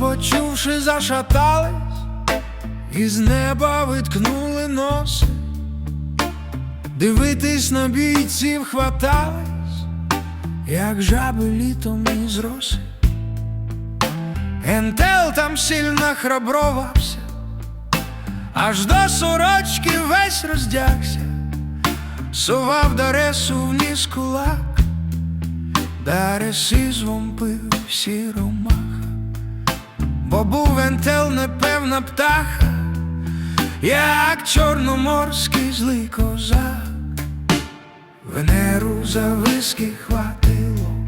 почувши, зашатались, і з неба виткнули носи, дивитись на бійців хватались, як жаби літом із роси. Ентел там сильно храбровався, аж до сорочки весь роздягся, сував Даресу вніс кулак, Дарес ізвом пив сіромаха, бо був непевна птаха, як чорноморський злий козак, Венеру за виски хватило.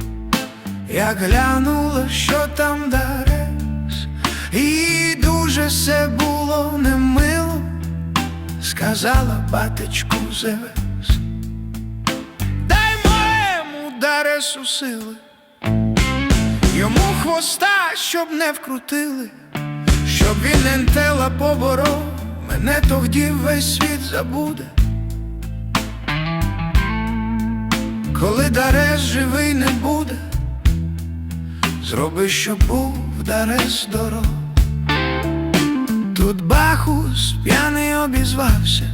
Як глянула, що там дарес, і дуже се було немило, сказала батечку Зевес, дай моєму даресу сили, йому хвоста, щоб не вкрутили, щоб він ентела поборов, мене тоді весь світ забуде. Коли дарес живий не буде. Зроби, щоб був дарес дорог. Тут Бахус п'яний обізвався,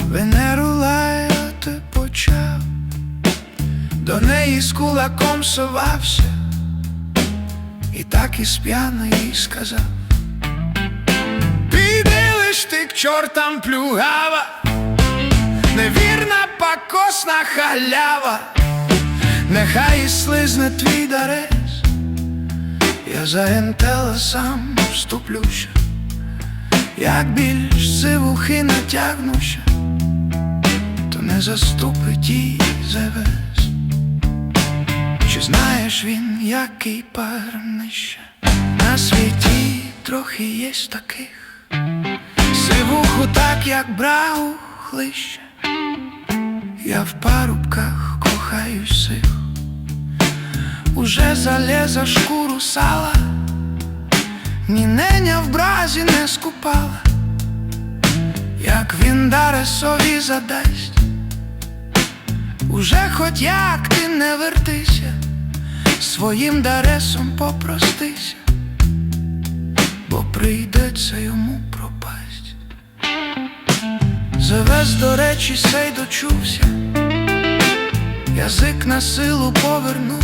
Венеру лаяти почав, до неї з кулаком совався, і так із п'яна їй сказав. Піди лиш ти к чортам плюгава, невірна покосна халява. Нехай і слизне твій дарес, я за ентела сам вступлюся, як більш сивухи натягнуся, то не заступить їй зевес. Знаєш він, який парнище? На світі трохи єсть таких, сивуху так, як брау хлище. Я в парубках кохаюсь сих Уже залеза шкуру сала, ні неня в бразі не скупала, як він даресові задасть, уже хоч як ти не вертися, своїм даресом попростися, бо прийдеться йому пропасть. Завез, до речі, сей дочувся, язик на силу повернув.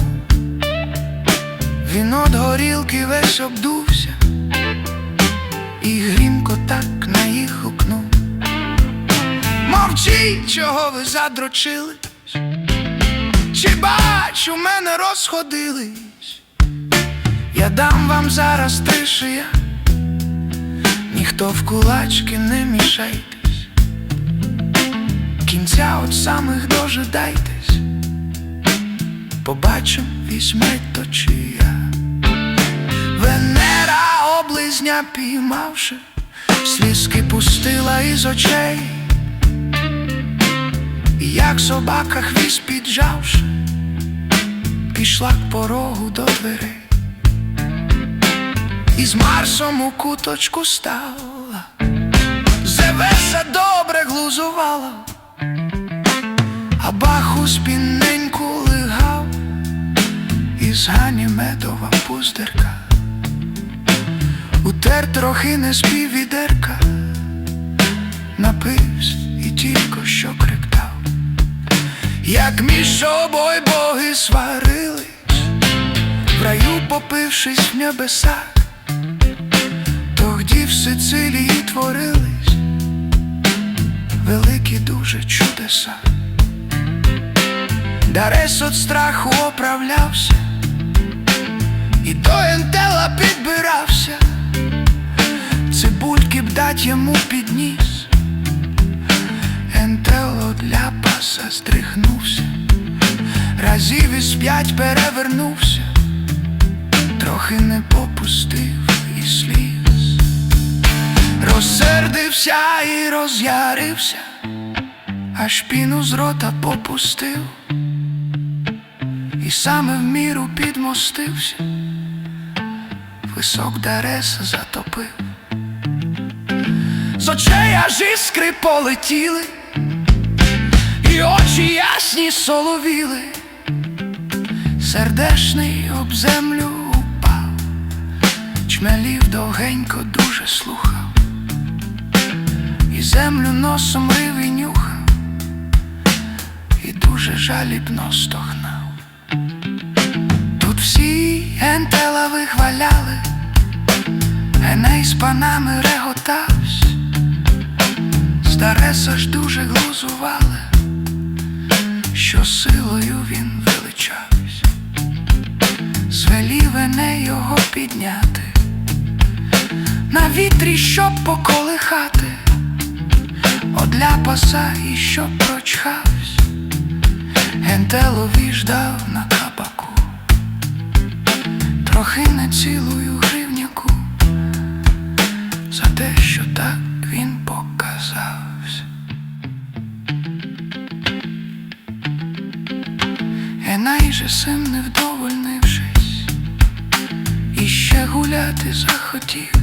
Він от горілки весь обдувся, і грімко так на їх гукнув. Мовчіть, чого ви задрочились, чи бачу, мене розходились, я дам вам зараз три шия, ніхто в кулачки не мішайтесь, кінця от самих дожидайтесь, побачим, візьметь то чия. Венера облизня піймавши, слізки пустила із очей, і як собака хвіст піджавши, пішла к порогу до дверей, і з Марсом у куточку стала, Зевеса добре глузувала, а Бахус пінненьку лигав. Із Ганімедова пуздерка. Утер трохи не спів відерка, напивсь і тільки що криктав, як між собою боги сварились, в раю попившись в небесах, тоді в Сицилії творились великі дуже чудеса. Дарес от страху оправлявся, і до ентела підбирався, цибульки б дать йому підніс, от ляпаса здригнувся, разів із п'ять перевернувся, трохи не попустив і сліз, розсердився і роз'ярився, аж піну з рота попустив. І саме в міру підмостився, висок Дареса затопив, з очей аж іскри полетіли, соловіли, сердешний об землю упав, Шмелів довгенько дуже слухав, і землю носом рив і нюхав, і дуже жалібно стогнав. Тут всі ентела вихваляли, Еней з панами реготавсь, Стареса ж дуже глузували, що силою він величавсь, звелів Еней його підняти, на вітрі, щоб поколихати, одля паса і щоб прочхавсь, Ентелові ждав на кабаку, трохи не цілую Сим не вдовольнившись, і ще гуляти захотів,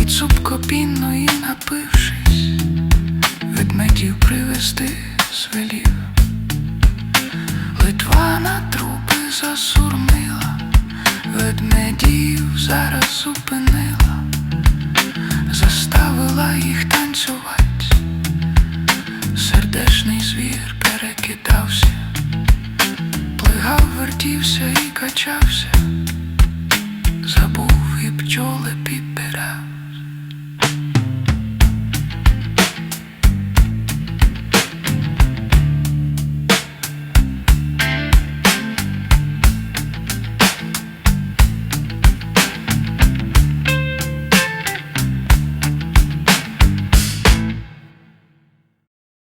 і цупко пінної напившись, ведмедів привезти звелів. Литва на трупи засурмила, ведмедів зараз зупинила, заставила їх танцювати. Сердешний звір перекидався, вертівся і качався, забув і пчоли